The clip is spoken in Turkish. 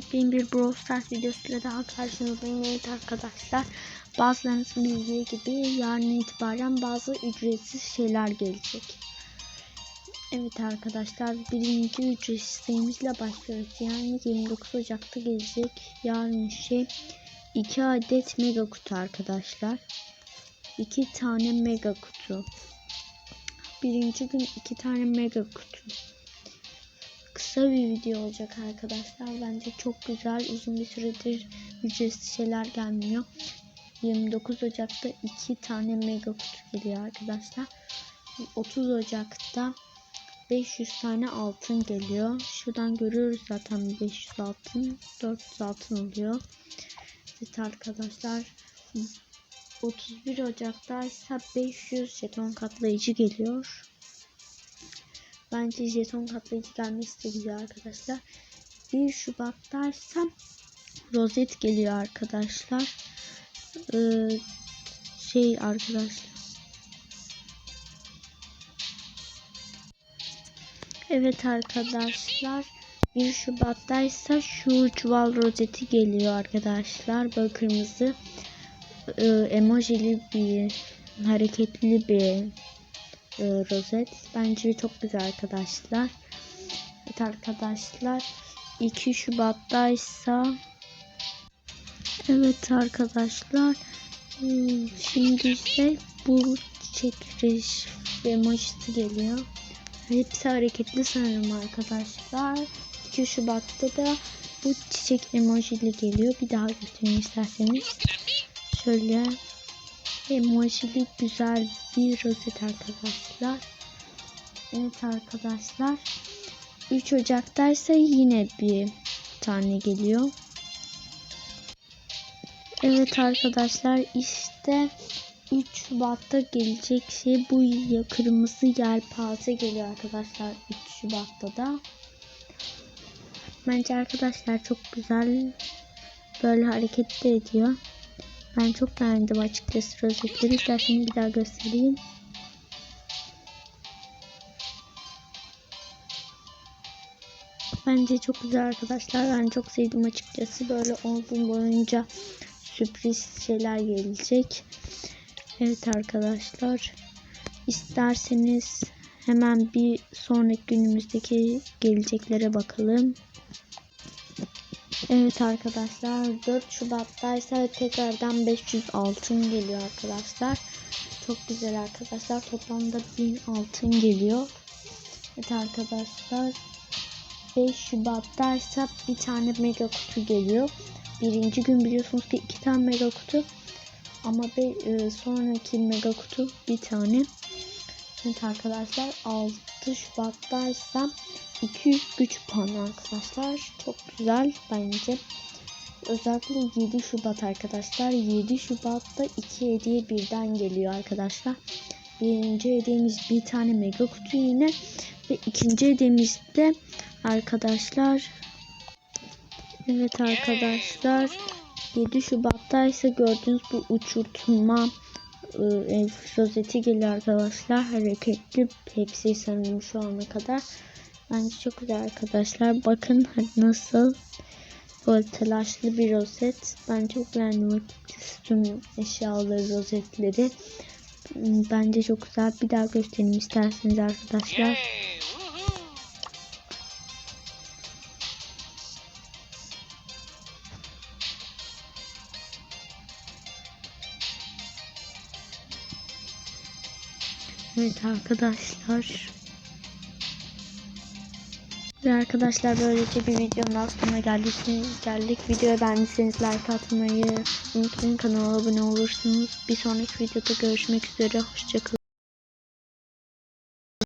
yepyeni bir Brawl Stars videosuyla daha karşınızdayım evet arkadaşlar. Bazılarınızın bildiği gibi yarın itibaren bazı ücretsiz şeyler gelecek. Evet arkadaşlar birinci ücretsiz sayımızla başlıyoruz. Yani 29 Ocak'ta gelecek yarın şey 2 adet mega kutu arkadaşlar. 2 tane mega kutu. Birinci gün 2 tane mega kutu kısa bir video olacak arkadaşlar. Bence çok güzel. Uzun bir süredir ücretsiz şeyler gelmiyor. 29 Ocak'ta 2 tane mega kutu geliyor arkadaşlar. 30 Ocak'ta 500 tane altın geliyor. Şuradan görüyoruz zaten 500 altın. 400 altın oluyor. Evet arkadaşlar 31 Ocak'ta ise 500 jeton katlayıcı geliyor. Bence jeton katlayıcı gelmesi de güzel arkadaşlar. 1 Şubat'ta ise rozet geliyor arkadaşlar. Ee, şey arkadaşlar. Evet arkadaşlar. 1 Şubat'ta ise şu çuval rozeti geliyor arkadaşlar. Böyle kırmızı e, emojili bir hareketli bir e, rozet. Bence çok güzel arkadaşlar. Evet arkadaşlar 2 Şubat'ta ise Evet arkadaşlar hmm, şimdi ise bu çiçek emojisi geliyor. Hepsi hareketli sanırım arkadaşlar. 2 Şubat'ta da bu çiçek emojili geliyor. Bir daha göstereyim isterseniz. Şöyle emojili güzel bir rozet arkadaşlar. Evet arkadaşlar. 3 Ocak'ta ise yine bir tane geliyor. Evet arkadaşlar işte 3 Şubat'ta gelecek şey bu ya kırmızı yelpaze geliyor arkadaşlar 3 Şubat'ta da. Bence arkadaşlar çok güzel böyle hareket de ediyor. Ben çok beğendim açıkçası rozetleri. İsterseniz bir daha göstereyim. Bence çok güzel arkadaşlar. Ben çok sevdim açıkçası. Böyle 10 gün boyunca sürpriz şeyler gelecek. Evet arkadaşlar. İsterseniz hemen bir sonraki günümüzdeki geleceklere bakalım. Evet arkadaşlar 4 Şubat'ta ise tekrardan 500 altın geliyor arkadaşlar. Çok güzel arkadaşlar. Toplamda 1000 altın geliyor. Evet arkadaşlar 5 Şubat'ta ise bir tane mega kutu geliyor. Birinci gün biliyorsunuz ki iki tane mega kutu. Ama bir e, sonraki mega kutu bir tane. Evet arkadaşlar 6 Şubat'ta ise 200 güç puanı arkadaşlar. Çok güzel bence. Özellikle 7 Şubat arkadaşlar. 7 Şubat'ta iki hediye birden geliyor arkadaşlar. Birinci hediyemiz bir tane mega kutu yine. Ve ikinci hediyemiz de arkadaşlar. Evet arkadaşlar. 7 Şubat'ta ise gördüğünüz bu uçurtma e, ev rozeti geliyor arkadaşlar. Hareketli hepsi sanırım şu ana kadar. Bence çok güzel arkadaşlar. Bakın nasıl böyle telaşlı bir rozet. Ben çok beğendim tüm eşyaları, rozetleri. Bence çok güzel. Bir daha göstereyim isterseniz arkadaşlar. Evet arkadaşlar. Ve arkadaşlar böylece bir videonun daha sonuna geldik. geldik. Videoyu beğendiyseniz like atmayı unutmayın. Kanala abone olursunuz. Bir sonraki videoda görüşmek üzere. Hoşçakalın.